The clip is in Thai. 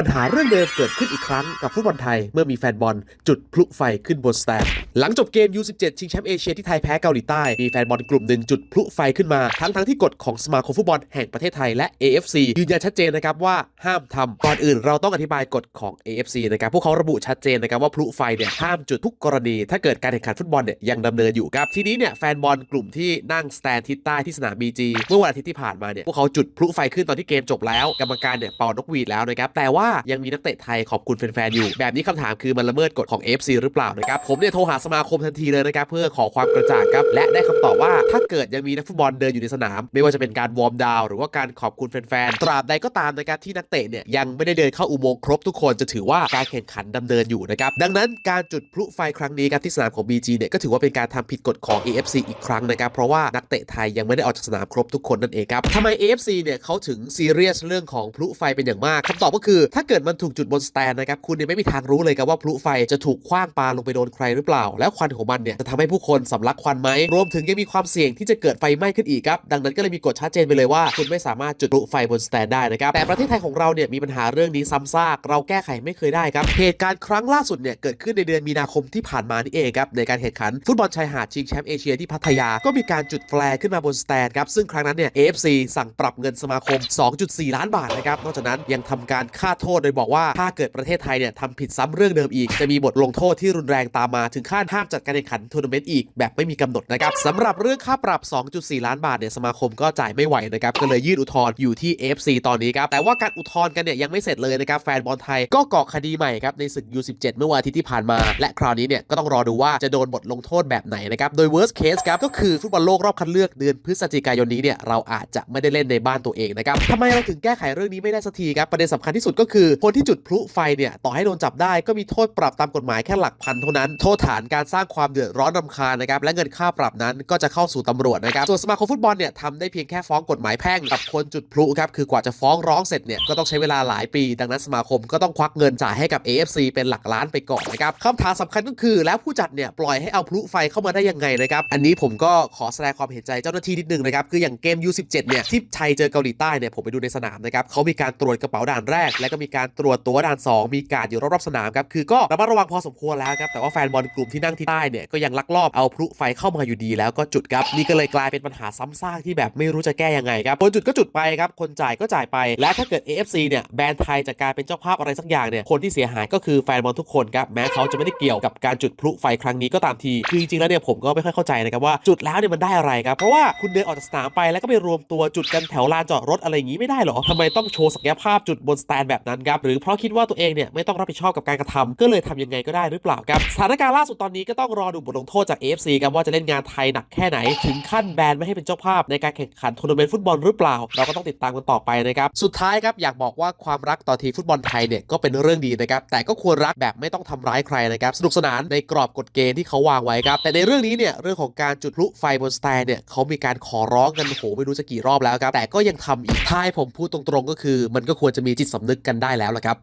ปัญหาเรื่องเดิมเกิดขึ้นอีกครั้งกับฟุตบอลไทยเมื่อมีแฟนบอลจุดพลุไฟขึ้นบนสแตนหลังจบเกม U17 ชิงแชมป์เอเชียที่ไทยแพ้เกาหลีใต้ มีแฟนบอลกลุ่มหนึ่งจุดพลุไฟขึ้นมา ทั้งทั้งๆที่กฎของสมาคมฟุตบอลแห่งประเทศไทยและ AFC ยืนยันชัดเจนนะครับว่าห้ามทำก่อนอื่นเราต้องอธิบายกฎของ AFC นะครับพวกเขาระบุชัดเจนนะครับว่าพลุไฟเนี่ยห้ามจุดทุกกรณี ถ้าเกิดการแข่งขันฟุตบอลเนี่ยยังดำเนินอยู่ครับทีนี้เนี่ยแฟนบอลกลุ่มที่นั่งสแตนทิศใต้ที่สนาม BG เมื่อวันอาทิตย์ที่ผ่านมาเนี่ยพวกเขาจุดพลุไฟขึ้นตอนที่เกมจบแล้วกรรมการเนี่ยเป่านกหวีดแล้วนะครับแต่ว่าายังมีนักเตะไทยขอบคุณแฟนๆอยู่ แบบนี้คำถามคือมันละเมิดกฎของ FC หรือเปล่านะครับผมเนี่ยโทรหาสมาคมทันทีเลยนะครับเพื่อขอความกระจ่างครับและได้คำตอบว่าถ้าเกิดยังมีนักฟุตบอลเดินอยู่ในสนาม ไม่ว่าจะเป็นการวอร์มดาวน์หรือว่าการขอบคุณแฟนๆตราบใดก็ตามนะครับที่นักเตะเนี่ยยังไม่ได้เดินเข้าอุโมงค์ครบทุกคนจะถือว่าการแข่งขันดำเนินอยู่นะครับดังนั้นการจุดพลุไฟครั้งนี้ครับที่สนามของ BG เนี่ยก็ถือว่าเป็นการทำผิดกฎของ AFC อีกครั้งนะครับเพราะว่านักเตะไทยยังไม่ได้ออกจากสนามครบทุกคนนั่นเองครับทำไม AFC เนี่ยเขาถึงซีเรียสเรื่องของพลุไฟเป็นอย่างมากคำตอบก็คือถ้าเกิดมันถูกจุดบนสแตนนะครับ คุณเนี่ยไม่มีทางรู้เลยครับว่าพลุไฟจะถูกคว้างปาลงไปโดนใครหรือเปล่า แล้วควันของมันเนี่ยจะทำให้ผู้คนสำลักควันไหม รวมถึงยังมีความเสี่ยงที่จะเกิดไฟไหม้ขึ้นอีกครับ ดังนั้นก็เลยมีกฎชัดเจนไปเลยว่า คุณไม่สามารถจุดพลุไฟบนสแตนได้นะครับ แต่ประเทศไทยของเราเนี่ยมีปัญหาเรื่องนี้ซ้ำซาก เราแก้ไขไม่เคยได้ครับ เหตุการณ์ครั้งล่าสุดเนี่ยเกิดขึ้นในเดือนมีนาคมที่ผ่านมานี่เองครับ ในการแข่งขันฟุตบอลชายหาดชิงแชมป์เอเชียที่พัทยา ก็มีการจุดแฟลร์ขึ้นมาบนสแตนครับ ซึ่งครั้งนั้นเนี่ย AFC สั่งปรับเงินสมาคม 2.4 ล้านบาทนะครับ นอกจากนั้นยังทำการฆ่าโทษโดยบอกว่าถ้าเกิดประเทศไทยเนี่ยทำผิดซ้ำเรื่องเดิมอีก จะมีบทลงโทษที่รุนแรงตามมาถึงขั้นห้ามจัดการแข่งขันทัวร์นาเมนต์อีกแบบไม่มีกำหนดนะครับสำหรับเรื่องค่าปรับ 2.4 ล้านบาทเนี่ยสมาคมก็จ่ายไม่ไหวนะครับก็เลยยื่นอุทธรณ์อยู่ที่ FC ตอนนี้ครับแต่ว่าการอุทธรณ์กันเนี่ยยังไม่เสร็จเลยนะครับแฟนบอลไทยก็ก่อคดีใหม่ครับในศึก U17 เมื่อวันอาทิตย์ที่ผ่านมา และคราวนี้เนี่ยก็ต้องรอดูว่าจะโดนบทลงโทษแบบไหนนะครับโดย worst case ครับก็คือฟุตบอลโลกรอบคัดเลือกเดือนพฤศจิกายนนี้เนี่ยเราอาจจะไม่ได้เล่นในบ้านตัวเองนะครับทำไมเราถึงแก้ไขเรื่องนี้ไม่ได้สักทีครับประเด็นสำคัญที่สุดก็คืือคนที่จุดพลุไฟเนี่ยต่อให้โดนจับได้ก็มีโทษปรับตามกฎหมายแค่หลักพันเท่านั้น โทษฐานการสร้างความเดือดร้อนรำคาญนะครับและเงินค่าปรับนั้นก็จะเข้าสู่ตำรวจนะครับส่วนสมาคมฟุตบอลเนี่ยทำได้เพียงแค่ฟ้องกฎหมายแพ่งกับคนจุดพลุครับคือกว่าจะฟ้องร้องเสร็จเนี่ยก็ต้องใช้เวลาหลายปี ดังนั้นสมาคมก็ต้องควักเงินจ่ายให้กับ AFC เป็นหลักล้านไปก่อนนะครับคำถามสำคัญก็คือแล้วผู้จัดเนี่ยปล่อยให้เอาพลุไฟเข้ามาได้ยังไงนะครับอันนี้ผมก็ขอแสดงความเห็นใจเจ้าหน้าที่นิดนึงนะครับคืออย่างเกม U17 เนี่ยที่ไทยเจอเกาหลีใต้เนี่ยผมไปดูในสนามนะครับเขามีการตรวจกระเป๋าด่านแรกและก็มีการตรวจตัวด่าน 2 มีการอยู่รอบๆสนามครับคือก็ระมัดระวังพอสมควรแล้วครับแต่ว่าแฟนบอลกลุ่มที่นั่งที่ใต้เนี่ยก็ยังลักลอบเอาพลุไฟเข้ามาอยู่ดีแล้วก็จุดครับนี่ก็เลยกลายเป็นปัญหาซ้ำซากที่แบบไม่รู้จะแก้ยังไงครับคนจุดก็จุดไปครับคนจ่ายก็จ่ายไป และถ้าเกิด AFC เนี่ยแบรนด์ไทยจากการเป็นเจ้าภาพอะไรสักอย่างเนี่ยคนที่เสียหายก็คือแฟนบอลทุกคนครับแม้เขาจะไม่ได้เกี่ยวกับการจุดพลุไฟครั้งนี้ก็ตามทีคือจริงๆแล้วเนี่ยผมก็ไม่ค่อยเข้าใจนะครับว่าจุดแล้วเนี่ยมันได้อะไรครับเพราะว่าคุณเดินออกจากสนามไปแล้วก็ไปรวมตัวจุดกันแถวลานจอดรถอะไรอย่างนี้ไม่ได้หรอทำไมต้องโชว์ศักยภาพจุดบนสแตนแบบนั้นครับหรือเพราะคิดว่าตัวเองเนี่ยไม่ต้องรับผิดชอบกับการกระทำก็เลยทำยังไงก็ได้หรือเปล่าครับสถานการณ์ล่าสุดตอนนี้ก็ต้องรอดูบทลงโทษจาก AFC ครับว่าจะเล่นงานไทยหนักแค่ไหน ถึงขั้นแบนไม่ให้เป็นเจ้าภาพในการแข่งขันทัวร์นาเมนต์ฟุตบอลหรือเปล่า เราก็ต้องติดตามกันต่อไปนะครับสุดท้ายครับอยากบอกว่าความรักต่อทีฟุตบอลไทยเนี่ยก็เป็นเรื่องดีนะครับแต่ก็ควรรักแบบไม่ต้องทำร้ายใครนะครับสนุกสนานในกรอบกฎเกณฑ์ที่เขาวางไว้ครับแต่ในเรื่องนี้เนี่ยเรื่องของการจุดพลุไฟบนสแตนเนี่ยเขามีการขอร้องกันโหไม่รู้จะกี่รอบแล้วครับแต่ก็ยังทำอีกท้ายผมพูดตรงๆก็คือ มันก็ควรจะมีจิตสำนึกกันได้แล้วละครับ